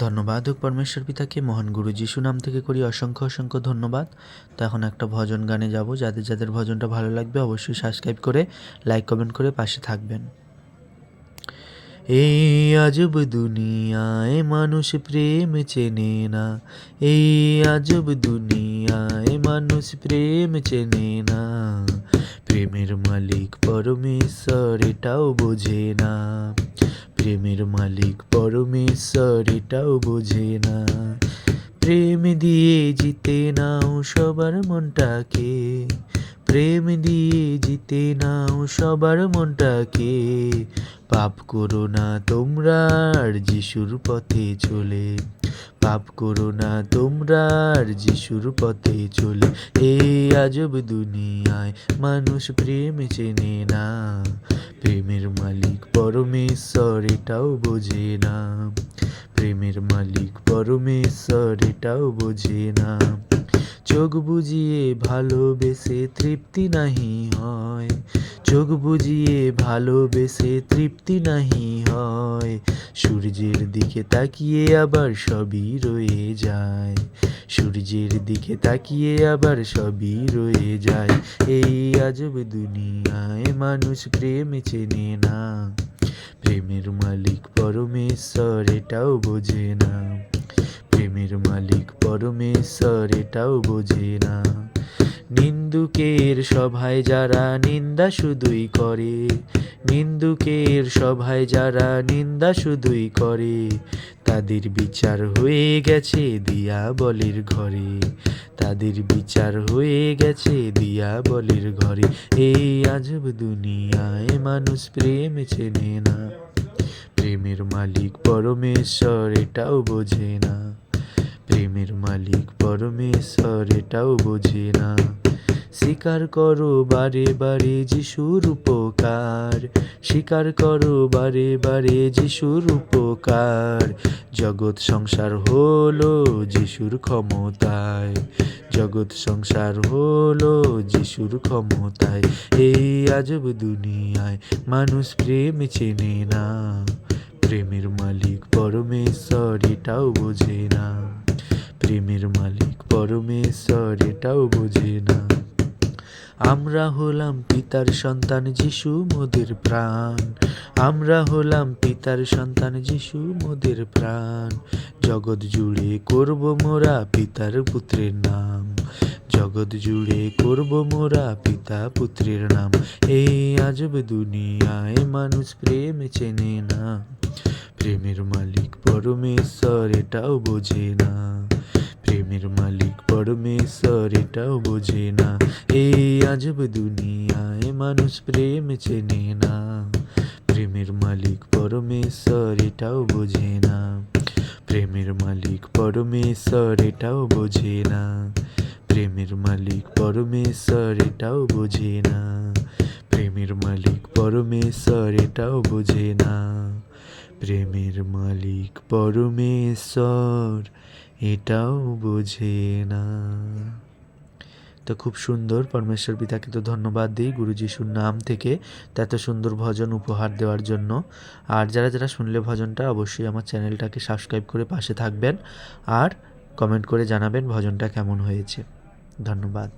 ধন্যবাদ পরমেশ্বর পিতাকে। মহান গুরু যিশু নাম থেকে করি অসংখ্য অসংখ্য ধন্যবাদ। তো এখন একটা ভজন গানে যাব, যাদের যাদের ভজনটা ভালো লাগবে অবশ্যই সাবস্ক্রাইব করে লাইক কমেন্ট করে পাশে থাকবেন। এই আজব দুনিয়ায় মানুষ প্রেম চেনে না। এই আজব দুনিয়ায় মানুষ প্রেম চেনে না। প্রেমের মালিক পরমেশ্বর, এটাও বোঝে না। প্রেমের মালিক পরমেশ্বর এটাও বোঝে না। প্রেম দিয়ে জিতে নাও সবার মনটাকে। প্রেম দিয়ে জিতে নাও সবার মনটাকে। পাপ করো না তোমরা আর যিশুর পথে চলে। পাপ করো না তোমরা আর যিশুর পথে চলে। এই আজব দুনিয়ায় মানুষ প্রেম চেনে না। প্রেমের মালিক পরমেশ্বর, এটাও বোঝে না। প্রেমের মালিক পরমেশ্বর, এটাও বোঝে না। চোখ বুজিয়ে ভালোবেসে তৃপ্তি নাহি হয়। চোখ বুজিয়ে ভালোবেসে তৃপ্তি নাহি হয়। সূর্যের দিকে তাকিয়ে আবার সবই রয়ে যায়। সূর্যের দিকে তাকিয়ে আবার সবই রয়ে যায়। এই আজব দুনিয়ায় মানুষ প্রেম চেনে না। প্রেমের মালিক পরমেশ্বর, এটাও বোঝে না। প্রেমের মালিক পরমেশ্বর, এটাও বোঝে না। নিন্দুকের সভায় যারা নিন্দা শুধুই করে, নিন্দুকের সভায় যারা নিন্দা শুধুই করে, তাদের বিচার হয়ে গেছে দিয়া বলির ঘরে, তাদের বিচার হয়ে গেছে দিয়া বলির ঘরে। এই আজব দুনিয়ায় মানুষ প্রেম চেনে না, প্রেমের মালিক পরমেশ্বর এটাও বোঝে না। প্রেমের মালিক, পরমেশ্বর, এটাও বোঝে না। স্বীকার করো বারে বারে যিশুর উপকার। স্বীকার করো বারে বারে যিশুর উপকার। জগৎ সংসার হলো যিশুর ক্ষমতায়। জগৎ সংসার হলো যিশুর ক্ষমতায়। এই আজব দুনিয়ায় মানুষ প্রেম চেনে না। প্রেমের মালিক, পরমেশ্বর, এটাও বোঝে না। প্রেমের মালিক, পরমেশ্বর, এটাও বোঝে না। আমরা হলাম পিতার সন্তান যিশু, মোদের প্রাণ। আমরা হলাম পিতার সন্তান যিশু, মোদের প্রাণ। জগৎ জুড়ে করব মোরা পিতার পুত্রের নাম। জগৎ জুড়ে করব মোরা পিতা পুত্রের নাম। এই আজব দুনিয়ায় মানুষ প্রেম চেনে না। প্রেমের মালিক পরমেশ্বর, এটাও বোঝে না। প্রেমের মালিক পরমেশ্বর, এটাও বোঝে না। এই আজব দুনিয়ায় মানুষ প্রেম চেনে না। প্রেমের মালিক পরমেশ্বর, এটাও বোঝে না। প্রেমের মালিক পরমেশ্বর, এটাও বোঝে না। প্রেমের মালিক পরমেশ্বর, এটাও বোঝে না। প্রেমের মালিক পরমেশ্বর, এটাও বোঝে না। প্রেমের মালিক পরমেশ্বর, এটাও বোঝে না। তো খুব সুন্দর, পরমেশ্বর পিতাকে তো ধন্যবাদ দিই গুরু নাম থেকে এত সুন্দর ভজন উপহার দেওয়ার জন্য। আর যারা যারা শুনলে ভজনটা, অবশ্যই আমার চ্যানেলটাকে সাবস্ক্রাইব করে পাশে থাকবেন। আর কমেন্ট করে জানাবেন ভজনটা কেমন হয়েছে। ধন্যবাদ।